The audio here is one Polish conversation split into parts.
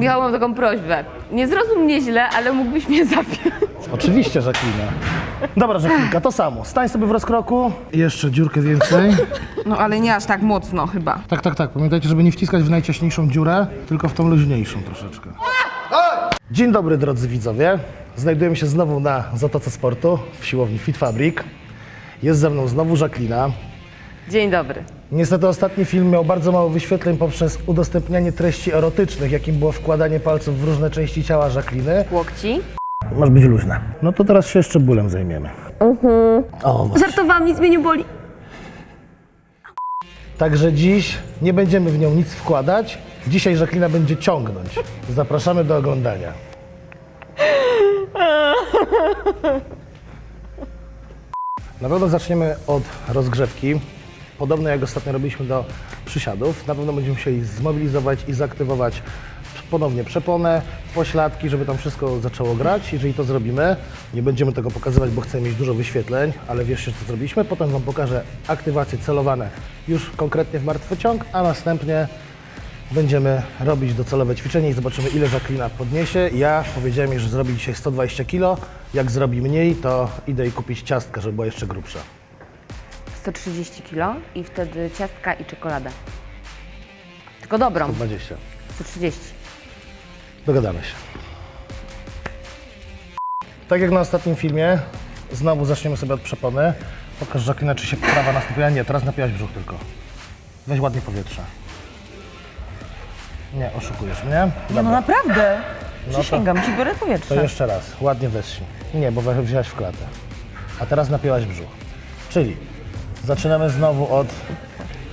Michał, mam taką prośbę. Nie zrozum mnie źle, ale mógłbyś mnie zapiąć. Oczywiście, Jacqueline. Dobra, Jacqueline, to samo. Stań sobie w rozkroku. Jeszcze dziurkę więcej. No ale nie aż tak mocno chyba. Tak, tak, tak. Pamiętajcie, żeby nie wciskać w najciaśniejszą dziurę, tylko w tą luźniejszą troszeczkę. Dzień dobry, drodzy widzowie. Znajdujemy się znowu na Zatoce Sportu w siłowni Fit Fabric. Jest ze mną znowu Jacqueline. Dzień dobry. Niestety ostatni film miał bardzo mało wyświetleń poprzez udostępnianie treści erotycznych, jakim było wkładanie palców w różne części ciała Jacqueline. Łokci? Masz być luźna. No to teraz się jeszcze bólem zajmiemy. O, właśnie. Żartowałam, nic mnie nie boli. Także dziś nie będziemy w nią nic wkładać. Dzisiaj Jacqueline będzie ciągnąć. Zapraszamy do oglądania. Na pewno zaczniemy od rozgrzewki. Podobno jak ostatnio robiliśmy do przysiadów. Na pewno będziemy musieli zmobilizować i zaktywować ponownie przeponę, pośladki, żeby tam wszystko zaczęło grać. Jeżeli to zrobimy, nie będziemy tego pokazywać, bo chcemy mieć dużo wyświetleń, ale wiesz, co zrobiliśmy. Potem Wam pokażę aktywacje celowane już konkretnie w martwy ciąg, a następnie będziemy robić docelowe ćwiczenie i zobaczymy, ile Jacqueline podniesie. Ja powiedziałem że zrobi dzisiaj 120 kg. Jak zrobi mniej, to idę jej kupić ciastka, żeby była jeszcze grubsza. 130 kilo i wtedy ciastka i czekolada. Tylko dobrą. 120. 130. Dogadamy się. Tak jak na ostatnim filmie, znowu zaczniemy sobie od przepony. Pokaż Jacqueline, czy się prawa nastąpiła. Nie, teraz napiłaś brzuch tylko. Weź ładnie powietrze. Nie, oszukujesz mnie. Nie Dobra. no naprawdę. No to- Przysięgam ci, biorę To powietrze. jeszcze raz, ładnie weź. Nie, bo we- wzięłaś w klatę. A teraz napięłaś brzuch. Czyli zaczynamy znowu od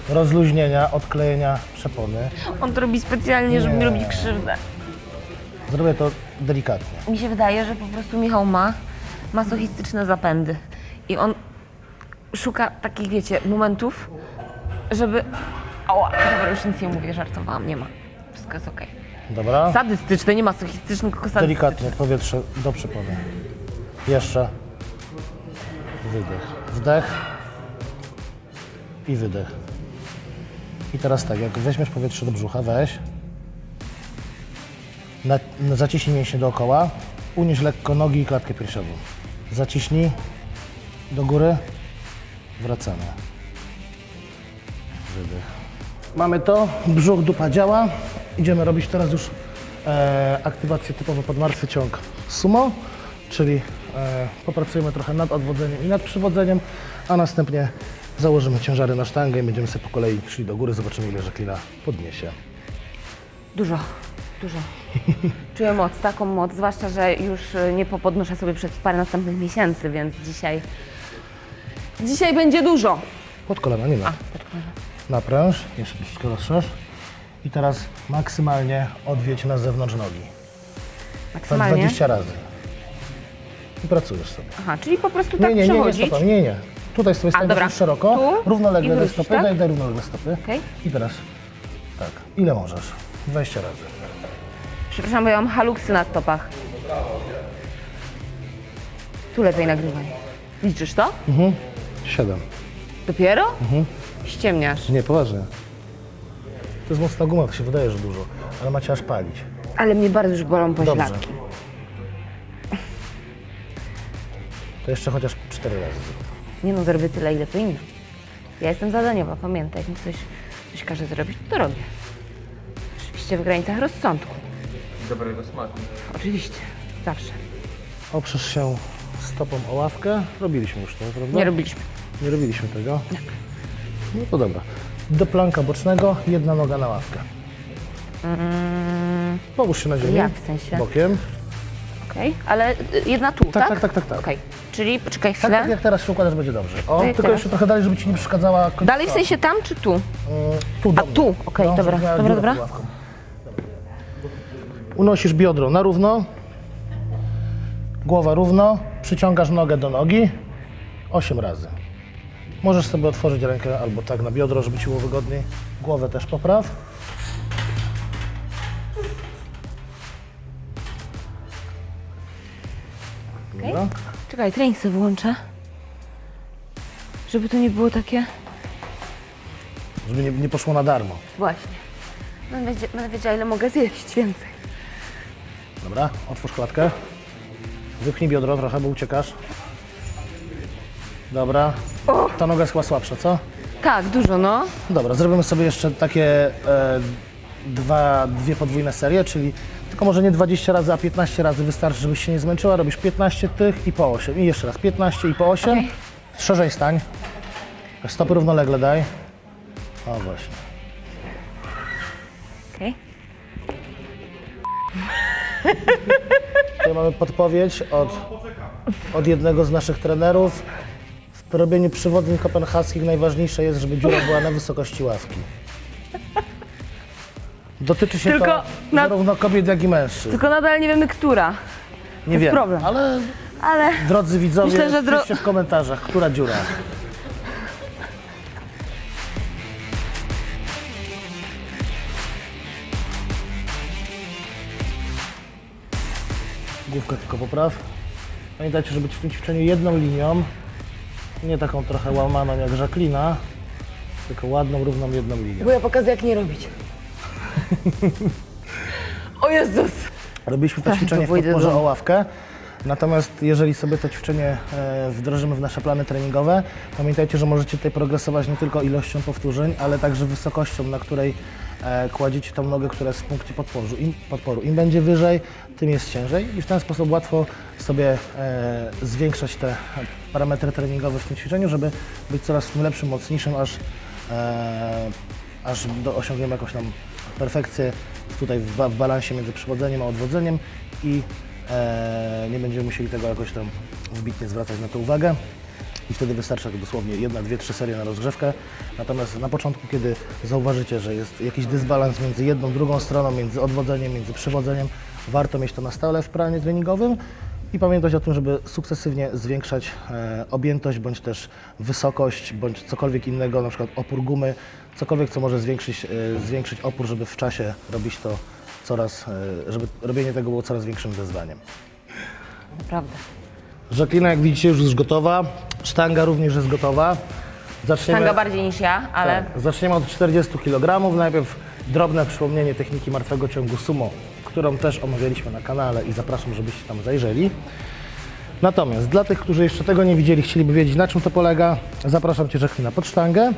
rozluźnienia, odklejenia przepony. On to robi specjalnie, żeby mi Nie. robić krzywdę. Zrobię to delikatnie. Mi się wydaje, że po prostu Michał ma masochistyczne zapędy. I on szuka takich, wiecie, momentów, żeby... Ała, dobra, już nic nie mówię, żartowałam, nie ma. Wszystko jest okej. Dobra? Sadystyczne, nie masochistyczne, tylko sadystyczne. Delikatnie powietrze do przepony. Jeszcze. Wydech. Wdech. I wydech. I teraz tak, jak weźmiesz powietrze do brzucha, weź. Na, na, zaciśnij mięśnie dookoła. Unieś lekko nogi i klatkę piersiową. Zaciśnij do góry. Wracamy. Wydech. Mamy to. Brzuch, dupa działa. Idziemy robić teraz już e, aktywację typowo pod martwy ciąg sumo, czyli e, popracujemy trochę nad odwodzeniem i nad przywodzeniem, a następnie założymy ciężary na sztangę i będziemy sobie po kolei szli do góry, zobaczymy ile Jacqueline podniesie. Dużo, dużo. Czuję moc, taką moc, zwłaszcza, że już y, nie popodnoszę sobie przez parę następnych miesięcy, więc dzisiaj... Dzisiaj będzie dużo. Pod kolana, nie na. Napręż, jeszcze troszeczkę rozszerz. I teraz maksymalnie odwiedź na zewnątrz nogi. Maksymalnie. 20 razy. I pracujesz sobie. Aha, czyli po prostu Nie, tak nie, nie, nie, przechodzić. nie, nie. Tutaj sobie stawiasz szeroko, Tu równolegle do stopy, tak? daj, daj równolegle stopy. Okej. I teraz tak, ile możesz? 20 razy. Przepraszam, bo ja mam haluksy na stopach. Tu lepiej nagrywaj. Liczysz to? Mhm. 7. Dopiero? Mhm. Ściemniasz. Nie, poważnie. To jest mocna guma, to się wydaje, że dużo, ale macie aż palić. Ale mnie bardzo już bolą Dobrze. pośladki. To jeszcze chociaż 4 razy zrób. Nie no, zrobię tyle, ile powinno. Ja jestem zadaniowa, pamiętaj. Jak mi ktoś coś każe zrobić, to robię. Oczywiście w granicach rozsądku. dobrego smaku. Oczywiście. Zawsze. Oprzesz się stopą o ławkę. Robiliśmy już to, prawda? Nie robiliśmy. Nie robiliśmy tego? No to dobra. Do planka bocznego, jedna noga na ławkę. Połóż się na ziemi. jak w sensie? Bokiem. Okej, ale y, jedna tu, tak? tak, tak, tak, tak. Okej, czyli poczekaj Tak, chwilę. tak jak teraz się układasz, będzie dobrze. O, jak tylko teraz? jeszcze trochę dalej, żeby ci nie przeszkadzała końcówka. Dalej w sensie tam czy tu? Mm, Tu, do A mnie. tu, okej, dobra, żeby miała dobra, dziurę dobra. pod ławką. Dobra. Unosisz biodro na równo. Głowa równo. Przyciągasz nogę do nogi. 8 razy. Możesz sobie otworzyć rękę albo tak na biodro, żeby ci było wygodniej. Głowę też popraw. Dobra. Czekaj, trening sobie włączę. Żeby to nie było takie... Żeby nie, nie poszło na darmo. Właśnie. Będę, wiedzia- będę wiedziała, ile mogę zjeść więcej. Dobra, otwórz klatkę. Wypnij biodro trochę, bo uciekasz. Dobra. Ta noga jest chyba słabsza, co? Tak, dużo, no. Dobra, zrobimy sobie jeszcze takie e, dwa, dwie podwójne serie, czyli tylko może nie 20 razy, a 15 razy wystarczy, żebyś się nie zmęczyła. Robisz 15 tych i po 8. I jeszcze raz 15 i po 8. Okej. Szerzej stań. Stopy równolegle daj. O właśnie. Okej. Tutaj mamy podpowiedź od, od jednego z naszych trenerów. W robieniu przewodni kopenhaskich najważniejsze jest, żeby dziura była na wysokości ławki. Dotyczy się Tylko to na- zarówno kobiet, jak i mężczyzn. Tylko nadal nie wiemy, która. Nie jest wiem, problem. ale Ale drodzy widzowie, Myślę, że dro- piszcie w komentarzach, która dziura. Główkę tylko popraw. Pamiętajcie, żeby w tym ćwiczeniu jedną linią, nie taką trochę łamaną jak Jacqueline, tylko ładną, równą jedną linią. Bo ja pokazuję, jak nie robić. o Jezus! Robiliśmy to Tak, ćwiczenie to w pójdę podporze do- o ławkę. Natomiast jeżeli sobie to ćwiczenie e, wdrożymy w nasze plany treningowe, pamiętajcie, że możecie tutaj progresować nie tylko ilością powtórzeń, ale także wysokością, na której e, kładziecie tą nogę, która jest w punkcie podporu. Im, podporu. Im będzie wyżej, tym jest ciężej i w ten sposób łatwo sobie e, zwiększać te parametry treningowe w tym ćwiczeniu, żeby być coraz lepszym, mocniejszym, aż, e, aż do, osiągniemy jakąś tam perfekcję tutaj w, ba- w balansie między przywodzeniem a odwodzeniem i e, nie będziemy musieli tego jakoś tam wbitnie zwracać na to uwagę. I wtedy wystarcza dosłownie jedna, dwie, trzy serie na rozgrzewkę. Natomiast na początku, kiedy zauważycie, że jest jakiś dysbalans między jedną, drugą stroną, między odwodzeniem, między przywodzeniem, warto mieć to na stałe w planie treningowym i pamiętać o tym, żeby sukcesywnie zwiększać e, objętość, bądź też wysokość, bądź cokolwiek innego, na przykład opór gumy, cokolwiek, co może zwiększyć, e, zwiększyć opór, żeby w czasie robić to coraz, e, żeby robienie tego było coraz większym wyzwaniem. Naprawdę. Jacqueline, jak widzicie, już jest gotowa. Sztanga również jest gotowa. Zaczniemy, bardziej niż ja, ale tak, zaczniemy od 40 kg. Najpierw drobne przypomnienie techniki martwego ciągu sumo, którą też omawialiśmy na kanale i zapraszam, żebyście tam zajrzeli. Natomiast dla tych, którzy jeszcze tego nie widzieli, chcieliby wiedzieć na czym to polega, zapraszam Cię Jacqueline pod sztangę.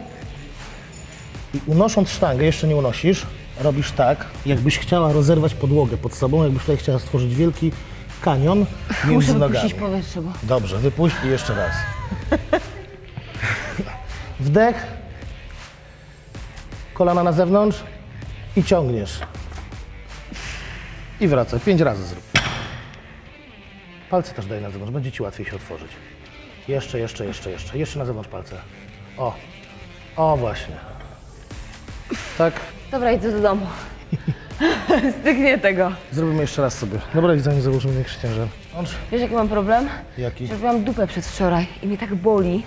I unosząc sztangę, jeszcze nie unosisz, robisz tak, jakbyś chciała rozerwać podłogę pod sobą, jakbyś tutaj chciała stworzyć wielki kanion między muszę nogami. wypuścić powietrze, bo... Dobrze, wypuść i jeszcze raz. Wdech. Kolana na zewnątrz i ciągniesz. I wracaj. Pięć razy zrób. Palce też daj na zewnątrz, będzie Ci łatwiej się otworzyć. Jeszcze, jeszcze, jeszcze, jeszcze. Jeszcze na zewnątrz palce. O. O, właśnie. Tak. Dobra, idę do domu. Styknie tego. Zrobimy jeszcze raz sobie. Dobra, i zanim założymy większy ciężar. Łącz. Wiesz, jaki mam problem? Jaki? Że robiłam dupę przedwczoraj i mnie tak boli.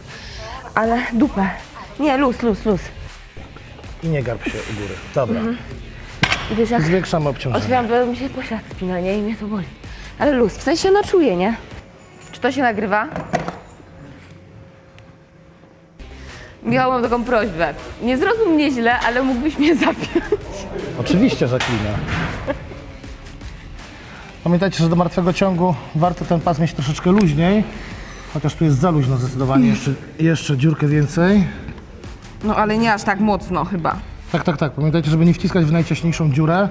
Ale dupę. Nie, luz, luz, luz. I nie garb się u góry. Dobra. I wiesz, jak Zwiększamy obciążenie. otwieram, to mi się poślad spina, nie? I mnie to boli. Ale luz, w sensie no czuję, nie? Czy to się nagrywa? Michał, mam taką prośbę. Nie zrozum mnie źle, ale mógłbyś mnie zapiąć. Oczywiście, Jacqueline. Pamiętajcie, że do martwego ciągu warto ten pas mieć troszeczkę luźniej, chociaż tu jest za luźno zdecydowanie, jeszcze, jeszcze dziurkę więcej. no ale nie aż tak mocno chyba. Tak, tak, tak. Pamiętajcie, żeby nie wciskać w najciaśniejszą dziurę,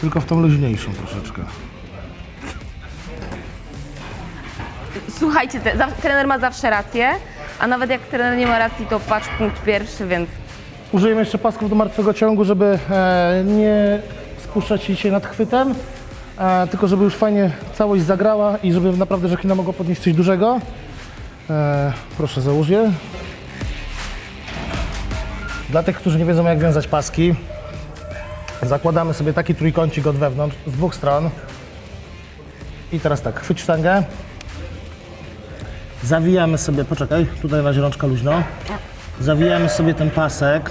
tylko w tą luźniejszą troszeczkę. Słuchajcie, te, zaw- trener ma zawsze rację, a nawet jak trener nie ma racji, to patrz punkt pierwszy, więc Użyjemy jeszcze pasków do martwego ciągu, żeby e, nie spuszczać się dzisiaj nad chwytem, e, tylko żeby już fajnie całość zagrała i żeby naprawdę Jacqueline mogła podnieść coś dużego. E, proszę załóż je. Dla tych, którzy nie wiedzą jak wiązać paski, zakładamy sobie taki trójkącik od wewnątrz, z dwóch stron. I teraz tak, chwyć sztangę. Zawijamy sobie, poczekaj, tutaj na rączka luźno. Zawijamy sobie ten pasek,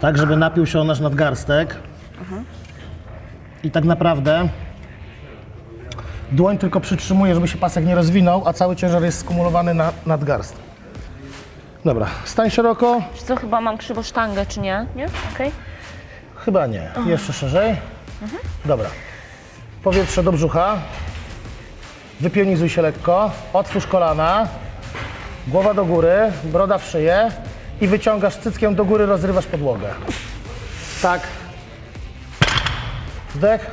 tak żeby napił się on nasz nadgarstek. I tak naprawdę dłoń tylko przytrzymuje, żeby się pasek nie rozwinął, a cały ciężar jest skumulowany na nadgarstek. Dobra, stań szeroko. czy co, chyba mam krzywo sztangę, czy nie? Nie? Okej. Chyba nie. Jeszcze szerzej. Dobra. powietrze do brzucha. Wypionizuj się lekko. Otwórz kolana. Głowa do góry, broda w szyję. I wyciągasz cyckiem do góry, rozrywasz podłogę. Tak. Wdech.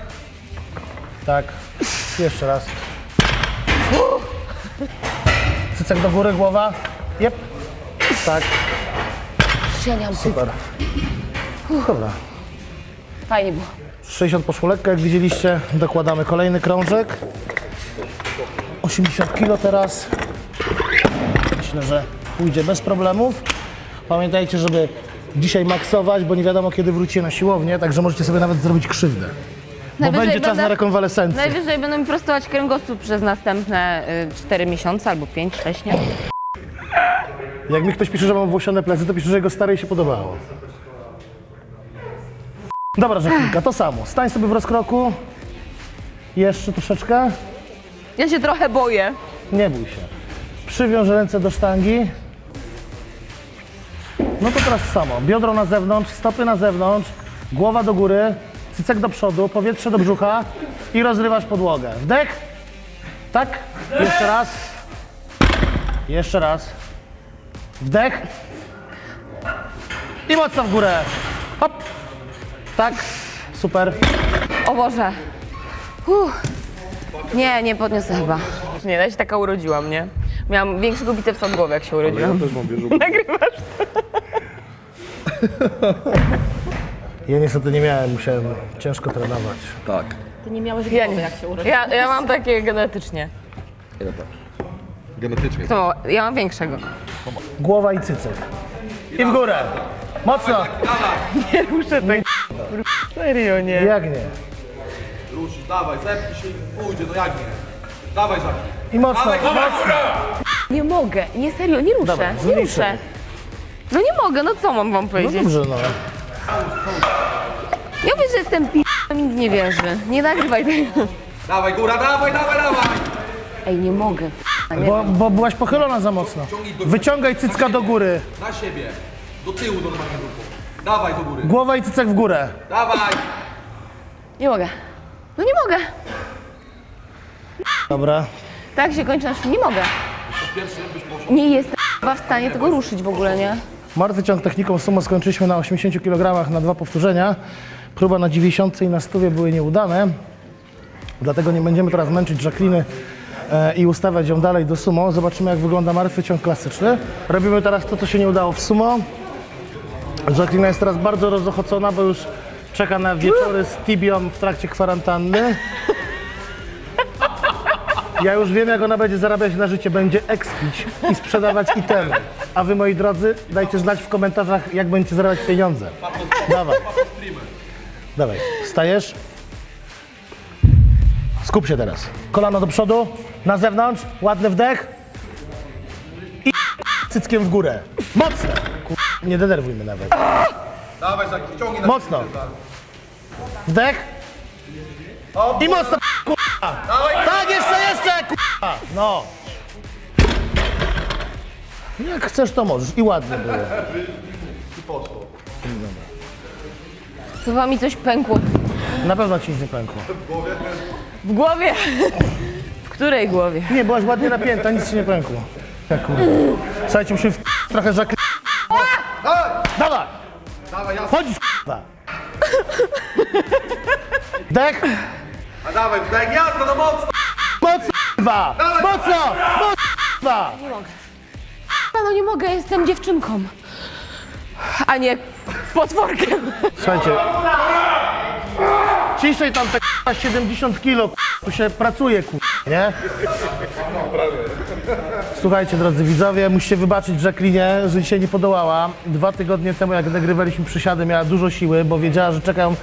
Tak. Jeszcze raz. Cycek do góry, głowa. Jep. Tak. Mam Super. Dobra. Fajnie było. 60 poszło lekko, jak widzieliście. Dokładamy kolejny krążek. 80 kg teraz. Myślę, że pójdzie bez problemów. Pamiętajcie, żeby dzisiaj maksować, bo nie wiadomo kiedy wrócicie na siłownię, także możecie sobie nawet zrobić krzywdę. Bo Najwyżej będzie czas będę- na rekonwalescencję. Najwyżej będą mi prostować kręgosłup przez następne 4 miesiące albo 5, 6, nie? Jak mi ktoś pisze, że mam włosione plecy, to pisze, że jego starej się podobało. Dobra, Żaklinka, to samo. Stań sobie w rozkroku. Jeszcze troszeczkę. Ja się trochę boję. Nie bój się. Przywiąż ręce do sztangi. No to teraz samo. Biodro na zewnątrz, stopy na zewnątrz, głowa do góry, cycek do przodu, powietrze do brzucha i rozrywasz podłogę. Wdech. Tak. Jeszcze raz. Jeszcze raz. Wdech. I mocno w górę. Hop. Tak. Super. O Boże. Uff. Nie, nie podniosę chyba. Nie, ja się taka urodziłam, nie? Miałam większego bicepsa od głowy, jak się urodziłam. Nagrywasz? Ja niestety nie miałem, musiałem ciężko trenować. Tak. Ja, nie. ja, ja mam takie genetycznie. Ile tak? Genetycznie. To ja mam większego. Głowa i cycek. I w górę. Mocno. Nie ruszę tak. Serio, nie. Jak nie? Ruszysz, dawaj, zepnij się i pójdzie, no jak nie? Dawaj, Żaki. I mocno, mocno. Nie mogę, nie serio, nie ruszę, Dobra, nie ruszę. No nie mogę, no co mam wam No powiedzieć? dobrze, no. Ja wiem, że jestem p***, nikt nie wierzy. Nie nagrywaj tego. Dawaj, góra, dawaj, dawaj, dawaj! Ej, nie mogę. Bo, bo byłaś pochylona za mocno. Wyciągaj cycka do góry. Na siebie. Do tyłu normalnie grupą. Dawaj do góry. Głowa i cycek w górę. Dawaj! Nie mogę. No nie mogę. Dobra. Tak się kończy nasz... Nie mogę. Nie jestem chyba w stanie tego ruszyć w ogóle, nie? Martwy ciąg techniką sumo skończyliśmy na 80 kg na dwa powtórzenia. Próba na 90 i na 100 były nieudane. Dlatego nie będziemy teraz męczyć Jacqueline e, i ustawiać ją dalej do sumo. Zobaczymy jak wygląda martwy ciąg klasyczny. Robimy teraz to, co się nie udało w sumo. Jacqueline jest teraz bardzo rozochocona, bo już czeka na wieczory z Tibią w trakcie kwarantanny. Ja już wiem, jak ona będzie zarabiać na życie. Będzie ekspić i sprzedawać itemy. A wy, moi drodzy, dajcie znać w komentarzach, jak będziecie zarabiać pieniądze. Dawaj. Dawaj. Wstajesz. Skup się teraz. Kolano do przodu, na zewnątrz, ładny wdech. I cyckiem w górę. Mocno. Kur- Nie denerwuj mnie nawet. Dawaj, ciągnij na Mocno. Wdech. I mocno. Kurwa. Tak, jeszcze, jeszcze. Kurwa. No. Jak chcesz, to możesz. I ładnie było. Chyba mi coś pękło. Na pewno ci nic nie pękło. W głowie? W której głowie? Nie, byłaś ładnie napięta, nic ci nie pękło. Tak, kurwa. Słuchajcie, musimy w... trochę żakli... Dawaj! Dawaj, ja. Chodzisz, kurwa. Dech. A dawaj, wdech, jasno, no mocno! Mocno. Mocno. Mocno, kurwa. No nie mogę, jestem dziewczynką. A nie potworkiem. Słuchajcie. Ciszej tam te k***a, 70 kilo, k***a, tu się pracuje, k***a, nie? Słuchajcie, drodzy widzowie, musicie wybaczyć Jacqueline, że dzisiaj nie podołała. Dwa tygodnie temu, jak nagrywaliśmy przysiady, miała dużo siły, bo wiedziała, że czeka ją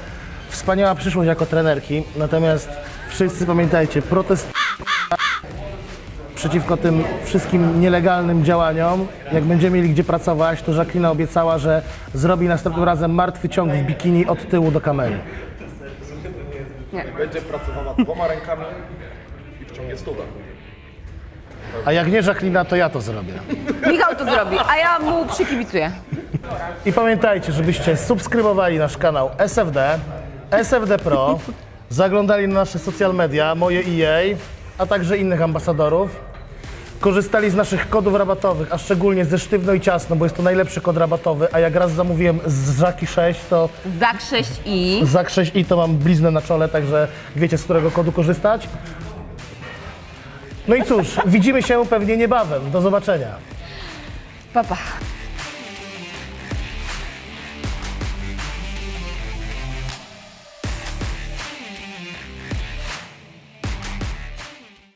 wspaniała przyszłość jako trenerki. Natomiast wszyscy pamiętajcie, protest przeciwko tym wszystkim nielegalnym działaniom. Jak będziemy mieli gdzie pracować, to Jacqueline obiecała, że zrobi następnym razem martwy ciąg w bikini od tyłu do kamery. Będzie pracowała dwoma rękami i wciągnie stówę. A jak nie Jacqueline, to ja to zrobię. Michał to zrobi, a ja mu przykibicuję. I pamiętajcie, żebyście subskrybowali nasz kanał SFD, SFD Pro, zaglądali na nasze social media, moje i jej, a także innych ambasadorów, korzystali z naszych kodów rabatowych, a szczególnie ze sztywno i ciasno, bo jest to najlepszy kod rabatowy, a jak raz zamówiłem z Żaki 6, to Zak 6 i... za 6 i to mam bliznę na czole, także wiecie z którego kodu korzystać. No i cóż, widzimy się pewnie niebawem. Do zobaczenia. Papa.